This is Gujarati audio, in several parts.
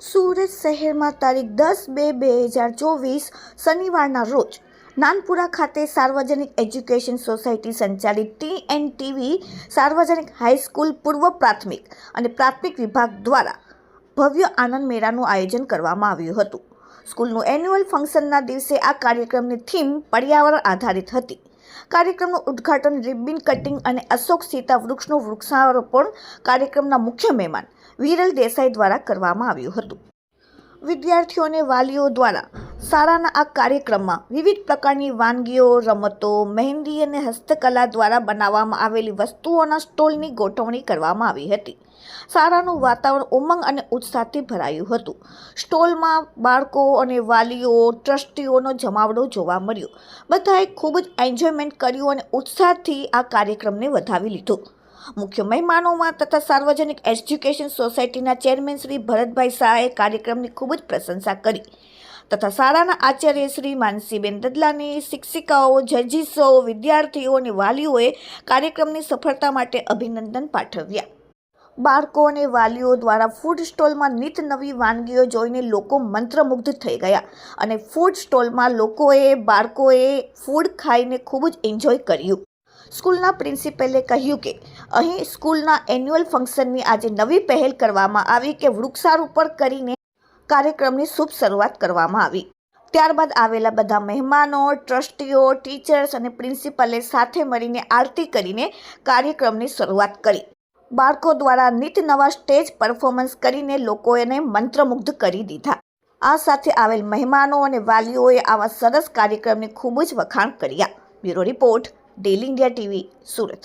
સુરત શહેરમાં તારીખ દસ બે બે હજાર ચોવીસ શનિવારના રોજ નાનપુરા ખાતે સાર્વજનિક એજ્યુકેશન સોસાયટી સંચાલિત ટી એન ટીવી સાર્વજનિક હાઈસ્કૂલ પૂર્વ પ્રાથમિક અને પ્રાથમિક વિભાગ દ્વારા ભવ્ય આનંદ મેળાનું આયોજન કરવામાં આવ્યું હતું. સ્કૂલનું એન્યુઅલ ફંક્શનના દિવસે આ કાર્યક્રમની થીમ પર્યાવરણ આધારિત હતી. કાર્યક્રમનું ઉદ્ઘાટન રિબિન કટિંગ અને અશોક સીતા વૃક્ષનું વૃક્ષારોપણ કાર્યક્રમના મુખ્ય મહેમાન વિરલ દેસાઈ દ્વારા કરવામાં આવ્યું હતું. વિદ્યાર્થીઓને વાલીઓ દ્વારા શાળાના આ કાર્યક્રમમાં વિવિધ પ્રકારની વાનગીઓ, રમતો, મહેંદી અને હસ્તકલા દ્વારા બનાવવામાં આવેલી વસ્તુઓના સ્ટોલની ગોઠવણી કરવામાં આવી હતી. શાળાનું વાતાવરણ ઉમંગ અને ઉત્સાહથી ભરાયું હતું. સ્ટોલમાં બાળકો અને વાલીઓ, ટ્રસ્ટીઓનો જમાવડો જોવા મળ્યો. બધાએ ખૂબ જ એન્જોયમેન્ટ કર્યું અને ઉત્સાહથી આ કાર્યક્રમને વધાવી લીધો. મુખ્ય મહેમાનોમાં તથા સાર્વજનિક એજ્યુકેશન સોસાયટીના ચેરમેન શ્રી ભરતભાઈ શાહે કાર્યક્રમની ખૂબ જ પ્રશંસા કરી. તથા શાળાના આચાર્ય શ્રી માનસીબેન દદલાની શિક્ષિકાઓ જજીસો વિદ્યાર્થીઓ અને વાલીઓએ કાર્યક્રમની સફળતા માટે અભિનંદન પાઠવ્યા. બાળકો અને વાલીઓ દ્વારા ફૂડ સ્ટોલમાં નિત નવી વાનગીઓ જોઈને લોકો મંત્રમુગ્ધ થઈ ગયા અને ફૂડ સ્ટોલમાં લોકોએ, બાળકોએ ફૂડ ખાઈને ખૂબ જ એન્જોય કર્યું. સ્કૂલના પ્રિન્સિપલે કહ્યું કે, અહીં સ્કૂલના એન્યુઅલ ફંક્શનની આજે નવી પહેલ કરવામાં આવી કે વૃક્ષારોપણ કરીને કાર્યક્રમની શુભ શરૂઆત કરવામાં આવી. ત્યારબાદ આવેલા બધા મહેમાનો, ટ્રસ્ટીઓ, ટીચર્સ અને પ્રિન્સિપલે સાથે મળીને આરતી કરીને કાર્યક્રમની શરૂઆત કરી. બાળકો દ્વારા નિત નવા સ્ટેજ પરફોર્મન્સ કરીને લોકોને મંત્રમુગ્ધ કરી દીધા. આ સાથે આવેલ મહેમાનો અને વાલીઓએ આવા સરસ કાર્યક્રમને ખૂબ જ વખાણ કર્યા. Bureau report. Daily India TV Surat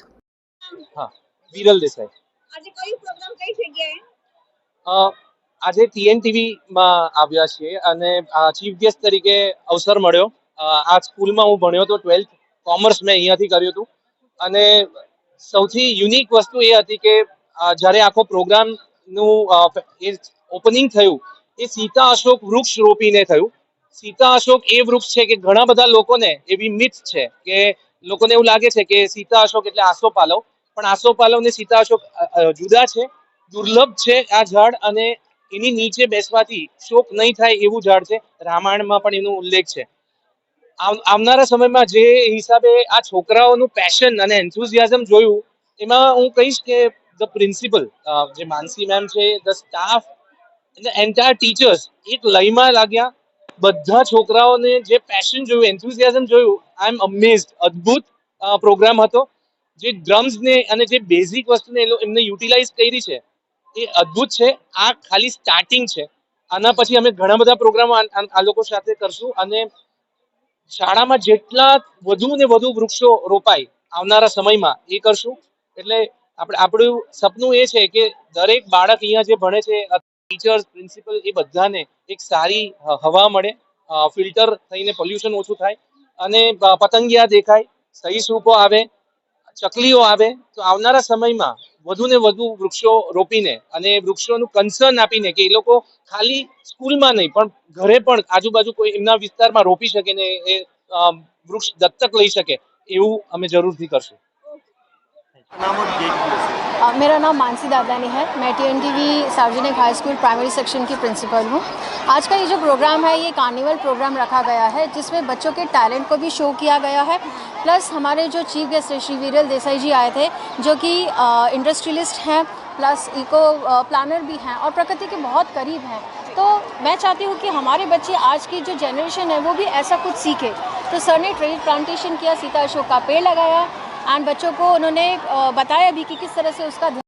હા વિરલ દેસાઈ. આજે કયું પ્રોગ્રામ કઈ જગ્યાએ? અ, આજે ટીએનટીવી માં આવ્યા છીએ અને ચીફ ગેસ્ટ તરીકે અવસર મળ્યો. આ સ્કૂલમાં હું ભણ્યો હતો ટ્વેલ્થ. કોમર્સ મેં અહીંયાથી કર્યું હતું. અને સૌથી યુનિક વસ્તુ એ હતી કે જ્યારે આખો પ્રોગ્રામનું એ ઓપનિંગ થયું એ સીતા અશોક વૃક્ષ રોપીને થયું. સીતા અશોક એ વૃક્ષ છે કે ઘણા બધા લોકોને એવી મિથ છે કે લોકોને એવું લાગે છે કે સીતા અશોક એટલે આસોપાલવ પણ આસોપાલવ ને સીતા અશોક જુદા છે, દુર્લભ છે આ ઝાડ અને એની નીચે બેસવાથી શોક નહીં થાય એવું ઝાડ છે. રામાયણમાં પણ એનો ઉલ્લેખ છે. આવનારા સમયમાં જે હિસાબે આ છોકરાઓનું પેશન અને એન્થુઝિયાઝમ જોયું, એમાં હું કહીશ કે ધ પ્રિન્સિપલ જે માનસી મેમ છે the staff the entire teachers એક લયમાં લાગ્યા. બધા છોકરાઓને જે પેશન જોયું એન્થુઝિયાઝમ જોયું આઈ એમ અમેઝડ અદ્ભુત પ્રોગ્રામ હતો. જે ડ્રમ્સને અને જે બેઝિક વસ્તુને એમને યુટિલાઇઝ કરી છે, એ અદ્ભુત છે. આ ખાલી સ્ટાર્ટિંગ છે. આના પછી અમે ઘણા બધા પ્રોગ્રામો આ લોકો સાથે કરશું અને શાળામાં જેટલા વધુ ને વધુ વૃક્ષો રોપાય આવનારા સમયમાં, એ કરશું. એટલે આપણે આપણું સપનું એ છે કે દરેક બાળક અહીંયા જે ભણે છે ટીચર્સ પ્રિન્સિપલ એ બધાને એક સારી હવા મળે. ફિલ્ટર થઈને પોલ્યુશન ઓછું થાય અને પતંગિયા દેખાય, સહી સૂપો આવે, ચકલીઓ આવે. તો આવનારા સમયમાં વધુ ને વધુ વૃક્ષો રોપીને અને વૃક્ષોનું કન્સર્ન આપીને કે એ લોકો ખાલી સ્કૂલમાં નહીં, પણ ઘરે પણ આજુબાજુ કોઈ એમના વિસ્તારમાં રોપી શકે ને એ વૃક્ષ દત્તક લઈ શકે, એવું અમે જરૂરથી કરશું. मेरा नाम मानसी दादानी है। मैं टी एन टी वी सार्वजनिक हाई स्कूल प्राइमरी सेक्शन की प्रिंसिपल हूँ। आज का ये जो प्रोग्राम है, ये कार्निवल प्रोग्राम रखा गया है, जिसमें बच्चों के टैलेंट को भी शो किया गया है। प्लस हमारे जो चीफ गेस्ट श्री वीरल देसाई जी आए थे, जो कि इंडस्ट्रियलिस्ट हैं प्लस इको प्लानर भी हैं और प्रकृति के बहुत करीब हैं। तो मैं चाहती हूँ कि हमारे बच्चे आज की जो जनरेशन है, वो भी ऐसा कुछ सीखे। तो सर ने ट्री प्लांटेशन किया, सीता अशोक का पेड़ लगाया एंड बच्चों को उन्होंने अ, बताया भी कि किस तरह से उसका ध्यान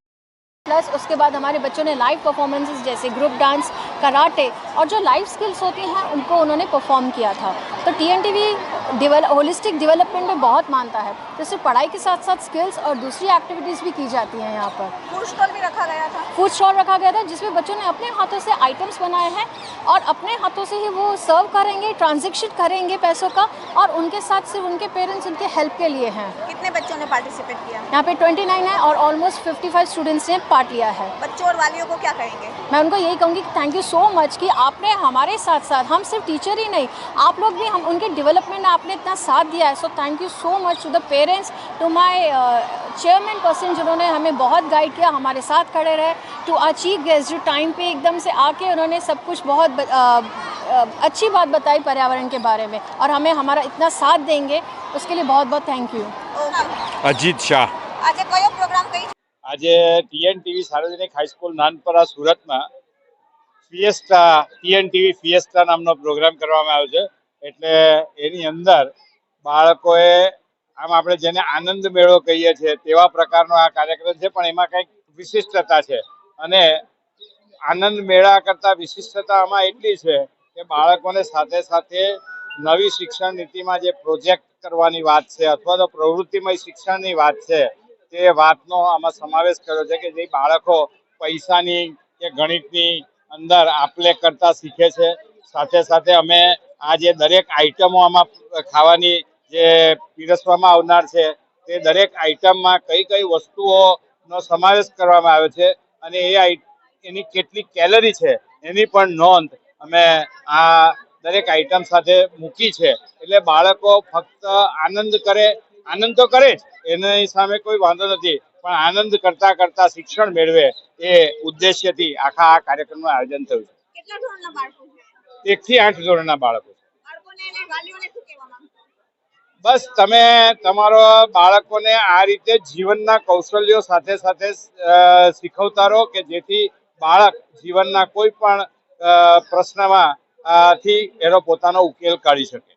प्लस उसके बाद हमारे बच्चों ने लाइव परफॉर्मेंसेस जैसे ग्रुप डांस कराटे और जो लाइफ स्किल्स होती हैं उनको उन्होंने परफॉर्म किया था। तो टी एन टी वी डिवेल होलिस्टिक डेवलपमेंट में बहुत मानता है। जैसे पढ़ाई के साथ साथ स्किल्स और दूसरी एक्टिविटीज़ भी की जाती हैं यहाँ पर। फ़ूड स्टॉल भी रखा गया था। फ़ूड स्टॉल रखा गया था जिसमें बच्चों ने अपने हाथों से आइटम्स बनाए हैं और अपने हाथों से ही वो सर्व करेंगे ट्रांजेक्शन करेंगे पैसों का और उनके साथ सिर्फ़ उनके पेरेंट्स उनके हेल्प के लिए हैं। कितने बच्चों ने पार्टिसिपेट किया? यहाँ पे 29 है और ऑलमोस्ट 55 स्टूडेंट्स ने पार्ट लिया है। बच्चों और वालियों को क्या कहेंगे? मैं उनको यही कहूँगी थैंक यू सो मच कि आपने हमारे साथ साथ हम सिर्फ टीचर ही नहीं आप लोग भी हम उनके डेवलपमेंट में आपने इतना साथ दिया है so thank you so much to the parents to my chairman person जिन्होंने हमें बहुत गाइड किया हमारे साथ खड़े रहे टू अचीव गेस्ट जो टाइम पे एकदम से आके उन्होंने सब कुछ बहुत ब- अ, अ, अच्छी बात बताई पर्यावरण के बारे में और हमें हमारा इतना साथ देंगे उसके लिए बहुत बहुत थैंक यू અજીત શાહ આજે કયો પ્રોગ્રામ કઈ આજે ટીએનટીવી સાર્વજનિક હાઈસ્કૂલ નાનપરા સુરતમાં ફિએસ્ટા ટીએનટીવી ફિએસ્ટા નામનો પ્રોગ્રામ કરવામાં આવ્યો છે. એટલે એની અંદર બાળકોએ આમ આપણે જેને આનંદ મેળો કહીએ છીએ તેવા પ્રકારનો આ કાર્યક્રમ છે, પણ એમાં કંઈક વિશિષ્ટતા છે. અને આનંદ મેળા કરતાં વિશિષ્ટતા આમાં એટલી છે કે બાળકોને સાથે સાથે નવી શિક્ષણ નીતિમાં જે પ્રોજેક્ટ કરવાની વાત છે અથવા તો પ્રવૃત્તિમય શિક્ષણની વાત છે, તે વાતનો આમાં સમાવેશ કર્યો છે કે જે બાળકો પૈસાની કે ગણિતની અંદર આપલે કરતા શીખે છે. સાથે સાથે અમે આ જે દરેક આઈટમો આમાં ખાવાની જે પીરસવામાં આવનાર છે, તે દરેક આઈટમમાં કઈ કઈ વસ્તુઓનો સમાવેશ કરવામાં આવ્યો છે અને એ એની કેટલી કેલરી છે, એની પણ નોંધ અમે આ દરેક આઈટમ સાથે મૂકી છે. એટલે બાળકો ફક્ત આનંદ કરે, આનંદ તો કરે જ, એની સામે કોઈ વાંધો નથી. પણ આનંદ કરતા કરતા શિક્ષણ મેળવે એ ઉદ્દેશ્યથી આખા આ કાર્યક્રમનું આયોજન થયું છે. એક થી આઠ ધોરણના બાળકો બસ તમે તમારો બાળકોને આ રીતે જીવનના કૌશલ્યો સાથે સાથે શીખવતા રહો કે જેથી બાળક જીવનના કોઈ પણ પ્રશ્નમાં થી એનો પોતાનો ઉકેલ કાઢી શકે.